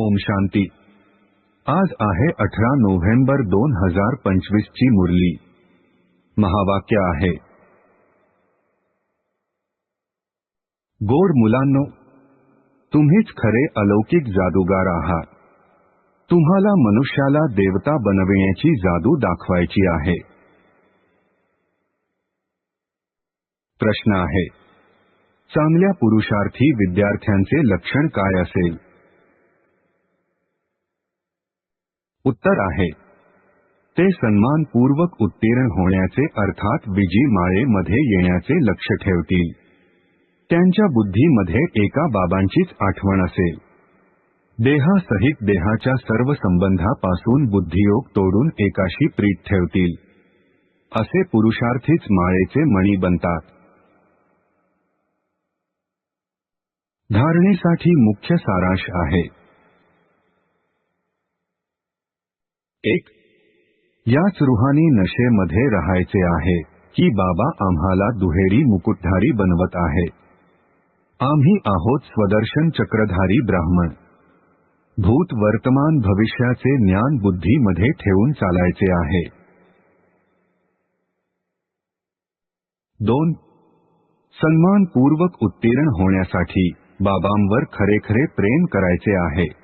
ओम शांती। आज आहे अठरा नोव्हेंबर दोन हज़ार पंचवीस ची मुरली। महावाक्य आहे। गोड मुलांनो, तुम्हीच खरे अलौकिक जादूगार आहात। तुम्हाला मनुष्याला देवता बनविण्याची जादू दाखवायची आहे। प्रश्न आहे, चांगल्या पुरुषार्थी विद्यार्थ्यांचे लक्षण काय असेल? उत्तर आहे. ते सन्मानपूर्वक उत्तीर्ण होण्याचे अर्थात विजी माळेमध्ये येण्याचे लक्ष ठेवतील. त्यांच्या बुद्धीमध्ये एका बाबांचीच आठवण असेल. देहासहित देहाच्या सर्व संबंधापासून बुद्धियोग तोडून एकाशी प्रीत ठेवतील. असे पुरुषार्थीच माळेचे मणी बनतात. धारणेसाठी मुख्य सारांश आहे. एक. याच रुहानी नशेमध्ये राहायचे आहे की बाबा आम्हाला दुहेरी मुकुटधारी बनवत आहे. आम्ही आहोत स्वदर्शन चक्रधारी ब्राह्मण. भूत वर्तमान भविष्याचे ज्ञान बुद्धीमध्ये ठेवून चालायचे आहे. दोन. सन्मानपूर्वक उत्तीर्ण होण्यासाठी बाबांवर खरेखरे प्रेम करायचे आहे.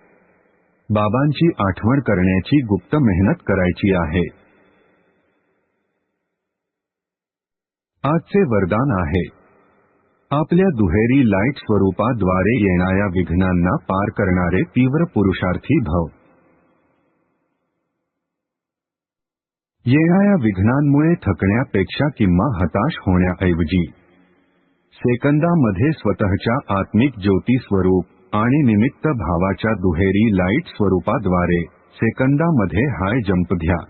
बाबांची आठवण करण्याची गुप्त मेहनत करायची आहे. आजचे वरदान आहे. आपल्या दुहेरी लाइट स्वरूपाद्वारे येणाऱ्या विघ्नांना पार करणारे तीव्र पुरुषार्थी भव. येणाऱ्या विघ्नांमुळे थकण्यापेक्षा किंवा हताश होण्याऐवजी सेकंदामध्ये स्वतःच्या आत्मिक ज्योती स्वरूप आणि निमित्त भावाच्या दुहेरी लाइट स्वरूपाद्वारे सेकंदामध्ये हाय जंप घ्या.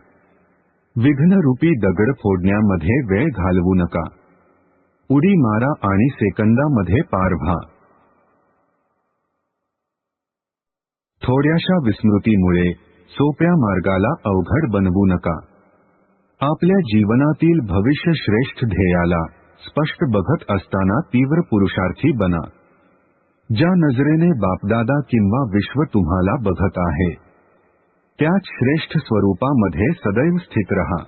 विघ्नरूपी दगड फोडण्यामध्ये वेळ घालवू नका. उडी मारा आणि सेकंदामध्ये पार व्हा. थोड्याशा विस्मृतीमुळे सोप्या मार्गाला अवघड बनवू नका. आपल्या जीवनातील भविष्य श्रेष्ठ ध्येयाला स्पष्ट बघत असताना तीव्र पुरुषार्थी बना. ज्या नजरेने बापदादा किंवा विश्व तुम्हाला बघत आहे त्याच श्रेष्ठ स्वरूपामध्ये सदैव स्थित रहा.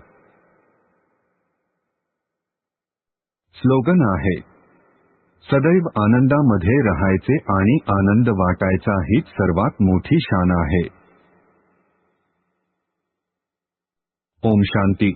स्लोगन आहे सदैव आनंदामध्ये राहायचे आणि आनंद वाटायचा हीच सर्वात मोठी शान आहे. ओम शांती.